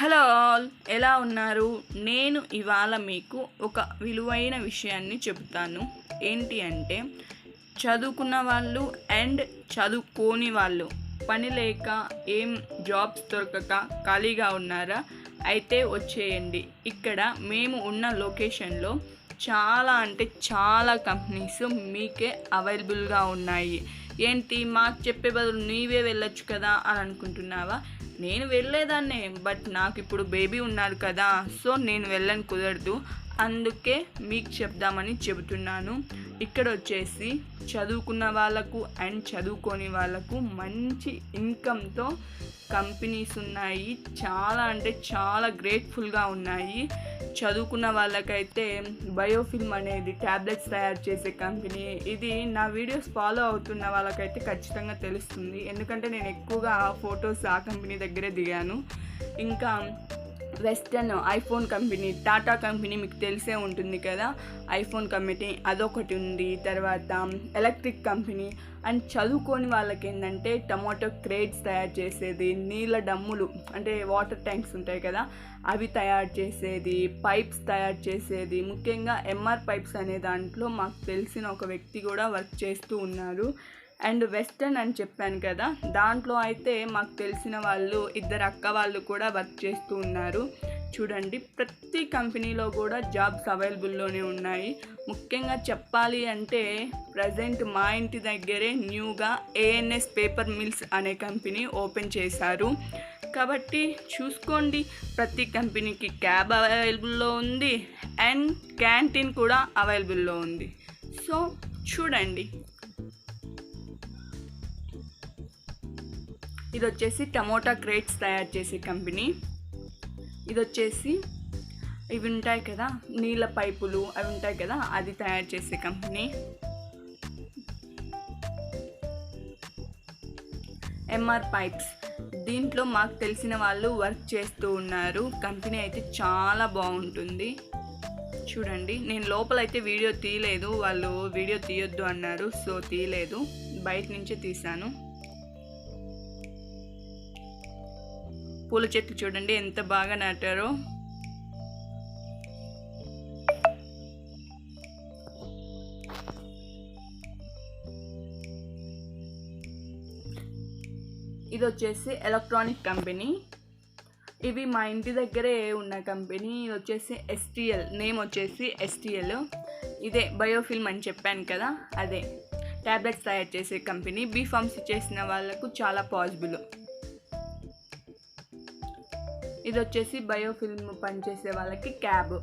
Hello all ఎలా ఉన్నారు? నేను ఇవాళ మీకు ఒక విలువైన విషయాన్ని చెబుతాను. ఏంటి అంటే చదువుకున్న వాళ్ళు అండ్ చదువుకోని వాళ్ళు పని లేక ఏం జాబ్స్ దొరకక ఖాళీగా ఉన్నారా? అయితే వచ్చేయండి. ఇక్కడ మేము ఉన్న లొకేషన్లో చాలా అంటే చాలా కంపెనీస్ మీకే అవైలబుల్గా ఉన్నాయి. ఏంటి మాకు చెప్పే బదులు నీవే వెళ్ళొచ్చు కదా అని అనుకుంటున్నావా? నేను వెళ్ళేదాన్నే బట్ నాకు ఇప్పుడు బేబీ ఉన్నారు కదా సో నేను వెళ్ళని కుదరదు. అందుకే మీకు చెప్దామని చెబుతున్నాను. ఇక్కడ వచ్చేసి చదువుకున్న వాళ్ళకు అండ్ చదువుకోని వాళ్ళకు మంచి ఇన్కమ్తో కంపెనీస్ ఉన్నాయి. చాలా అంటే చాలా గ్రేట్ఫుల్గా ఉన్నాయి. చదువుకున్న వాళ్ళకైతే బయోఫిల్మ్ అనేది ట్యాబ్లెట్స్ తయారు చేసే కంపెనీ ఇది నా వీడియోస్ ఫాలో అవుతున్న వాళ్ళకైతే ఖచ్చితంగా తెలుస్తుంది. ఎందుకంటే నేను ఎక్కువగా ఫొటోస్ ఆ కంపెనీ దగ్గరే దిగాను. ఇంకా western iPhone company Tata company మీకు తెలిసే ఉంటుంది కదా? ఐఫోన్ కంపెనీ అదొకటి ఉంది. తర్వాత ఎలక్ట్రిక్ కంపెనీ. అండ్ చదువుకోని వాళ్ళకి ఏంటంటే టమాటో క్రేట్స్ తయారు చేసేది నీళ్ళ డమ్ములు అంటే వాటర్ ట్యాంక్స్ ఉంటాయి కదా? అవి తయారు చేసేది పైప్స్ తయారు చేసేది. ముఖ్యంగా ఎంఆర్ పైప్స్ అనే దాంట్లో మాకు తెలిసిన ఒక వ్యక్తి కూడా వర్క్ చేస్తూ ఉన్నారు. అండ్ వెస్టర్న్ అని చెప్పాను కదా దాంట్లో అయితే మాకు తెలిసిన వాళ్ళు ఇద్దరు అక్క వాళ్ళు కూడా వర్క్ చేస్తూ ఉన్నారు. చూడండి ప్రతి కంపెనీలో కూడా జాబ్స్ అవైలబుల్లోనే ఉన్నాయి. ముఖ్యంగా చెప్పాలి అంటే ప్రజెంట్ మా ఇంటి దగ్గరే న్యూగా ఏఎన్ఎస్ పేపర్ మిల్స్ అనే కంపెనీ ఓపెన్ చేశారు. కాబట్టి చూసుకోండి ప్రతి కంపెనీకి క్యాబ్ అవైలబుల్లో ఉంది అండ్ క్యాంటీన్ కూడా అవైలబుల్లో ఉంది. సో చూడండి ఇది వచ్చేసి టమోటా క్రేట్స్ తయారు చేసే కంపెనీ. ఇది వచ్చేసి ఇవి ఉంటాయి కదా నీళ్ళ పైపులు అవి ఉంటాయి కదా అది తయారు చేసే కంపెనీ. ఎంఆర్ పైప్స్ దీంట్లో మాకు తెలిసిన వాళ్ళు వర్క్ చేస్తూ ఉన్నారు. కంపెనీ అయితే చాలా బాగుంటుంది. చూడండి నేను లోపలైతే వీడియో తీయలేదు. వాళ్ళు వీడియో తీయొద్దు అన్నారు సో తీయలేదు. బయట నుంచే తీశాను. పూల చెట్లు చూడండి ఎంత బాగా నాటారో. ఇది వచ్చేసి ఎలక్ట్రానిక్ కంపెనీ. ఇవి మా ఇంటి దగ్గరే ఉన్న కంపెనీ. ఇది వచ్చేసి ఎస్టిఎల్ నేమ్ వచ్చేసి ఎస్టిఎల్. ఇదే బయోఫిల్మ్ అని చెప్పాను కదా అదే. ట్యాబ్లెట్స్ తయారు చేసే కంపెనీ. బీ ఫార్మసీ చేసిన వాళ్ళకు చాలా పాసిబుల్ ఇది వచ్చేసి బయోఫిల్మ్ పనిచేసే వాళ్ళకి క్యాబ్.